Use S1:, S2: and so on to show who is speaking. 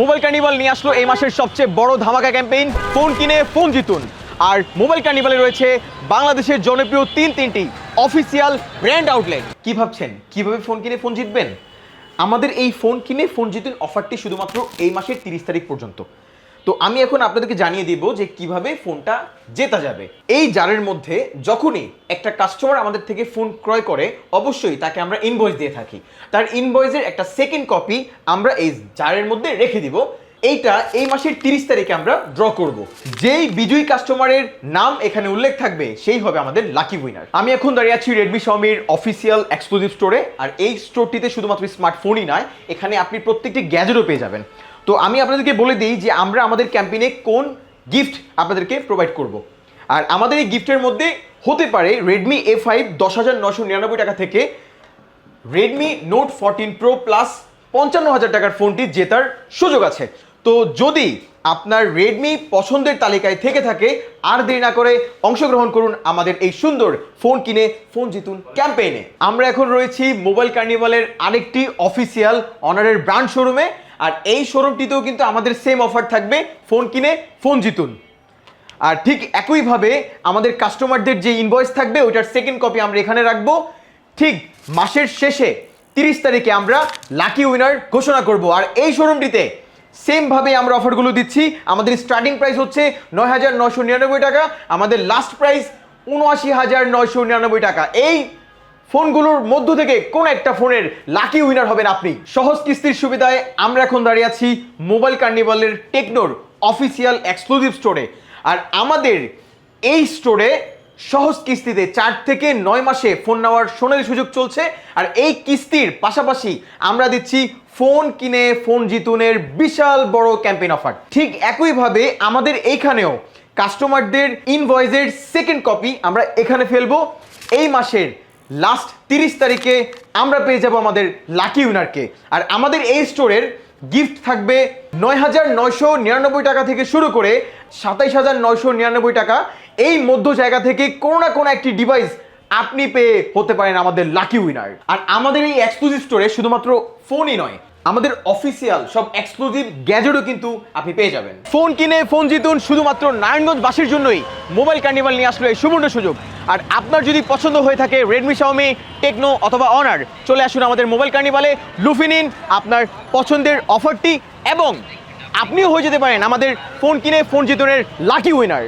S1: Mobile carnival নিয়ে আসলো এই মাসের সবচেয়ে বড় ধামাকা ক্যাম্পেইন। ফোন কিনে ফোন জিতুন। আর মোবাইল কার্নিভালে রয়েছে বাংলাদেশের জনপ্রিয় তিন তিনটি অফিসিয়াল ব্র্যান্ড আউটলেট। কি ভাবছেন? কীভাবে ফোন কিনে ফোন জিতবেন? আমাদের এই ফোন কিনে ফোন জিতুন অফারটি শুধুমাত্র এই মাসের তিরিশ তারিখ পর্যন্ত। তো আমি এখন আপনাদেরকে জানিয়ে দিব যে কীভাবে ফোনটা জেতা যাবে। এই জারের মধ্যে যখনই একটা কাস্টমার আমাদের থেকে ফোন ক্রয় করে, অবশ্যই তাকে আমরা ইনভয়েস দিয়ে থাকি। তার ইনভয়েসের একটা সেকেন্ড কপি আমরা এই জারের মধ্যে রেখে দিব। এইটা এই মাসের তিরিশ তারিখে আমরা ড্র করব। যেই বিজয়ী কাস্টমারের নাম এখানে উল্লেখ থাকবে, সেই হবে আমাদের লাকি উইনার আমি এখন দাঁড়িয়ে আছি রেডমি শাওমির অফিসিয়াল এক্সক্লুসিভ স্টোরে আর এই স্টোরটিতে শুধুমাত্র স্মার্টফোনই নয়, এখানে আপনি প্রত্যেকটি গ্যাজেটও পেয়ে যাবেন। তো আমি আপনাদেরকে বলে দিই যে আমরা আমাদের ক্যাম্পেইনে কোন গিফট আপনাদেরকে প্রোভাইড করব। আর আমাদের এই গিফটের মধ্যে হতে পারে রেডমি এ ফাইভ দশ হাজার নশো নিরানব্বই টাকা থেকে Redmi note fourteen pro plus পঞ্চান্ন হাজার টাকার ফোনটি জেতার সুযোগ আছে। তো যদি আপনার রেডমি পছন্দের তালিকায় থেকে থাকে, আর দেরি না করে অংশগ্রহণ করুন আমাদের এই সুন্দর ফোন কিনে, ফোন জিতুন ক্যাম্পেইনে আমরা এখন রয়েছি মোবাইল কার্নিভালের আরেকটি অফিসিয়াল অনারের ব্র্যান্ড শোরুমে আর এই শোরুমটিতেও কিন্তু আমাদের সেম অফার থাকবে ফোন কিনে ফোন জিতুন। আর ঠিক একইভাবে আমাদের কাস্টমারদের যে ইনভয়েস থাকবে, ওইটার সেকেন্ড কপি আমরা এখানে রাখব। ঠিক মাসের শেষে, তিরিশ তারিখে আমরা লাকি উইনার ঘোষণা করব। আর এই শোরুমটিতে সেমভাবে আমরা অফারগুলো দিচ্ছি। আমাদের স্টার্টিং প্রাইস হচ্ছে নয় হাজার নয়শো নিরানব্বই টাকা, আমাদের লাস্ট প্রাইস উনআশি হাজার নয়শো নিরানব্বই টাকা। এই ফোনগুলোর মধ্য থেকে কোন একটা ফোনের লাকি উইনার হবেন আপনি? সহজ কিস্তির সুবিধায় আমরা এখন দাঁড়িয়ে আছি মোবাইল কার্নিভালের টেকনোর অফিসিয়াল এক্সক্লুসিভ স্টোরে। আর আমাদের এই স্টোরে সহজ কিস্তিতে চার থেকে নয় মাসে ফোন নেওয়ার সোনালি সুযোগ চলছে। আর এই কিস্তির পাশাপাশি আমরা দিচ্ছি ফোন কিনে ফোন জিতুনের বিশাল বড় ক্যাম্পেইন অফার। ঠিক একইভাবে আমাদের এইখানেও কাস্টমারদের ইনভয়েসের সেকেন্ড কপি আমরা এখানে ফেলব। এই মাসের লাস্ট তিরিশ তারিখে আমরা পেয়ে যাব আমাদের লাকি উইনারকে আর আমাদের এই স্টোরের গিফট থাকবে নয় হাজার নয়শো নিরানব্বই টাকা থেকে শুরু করে সাতাইশ হাজার নয়শো নিরানব্বই টাকা। এই মধ্য জায়গা থেকে কোনো না কোনো একটি ডিভাইস আপনি পেয়ে হতে পারেন আমাদের লাকি উইনার আর আমাদের এই এক্সক্লুসিভ স্টোরে শুধুমাত্র ফোনই নয়, আমাদের অফিসিয়াল সব এক্সক্লুসিভ গ্যাজেটও কিন্তু আপনি পেয়ে যাবেন। ফোন কিনে ফোন জিতুন শুধুমাত্র নারায়ণগঞ্জবাসীর জন্যই মোবাইল কার্নিভাল নিয়ে আসলো এই সুবর্ণ সুযোগ। আর আপনার যদি পছন্দ হয়ে থাকে রেডমি শাওমি টেকনো অথবা অনার চলে আসুন আমাদের মোবাইল কার্নিভালে। লুফি নিন আপনার পছন্দের অফারটি এবং আপনিও হয়ে যেতে পারেন আমাদের ফোন কিনে ফোন জিতনের লাকি উইনার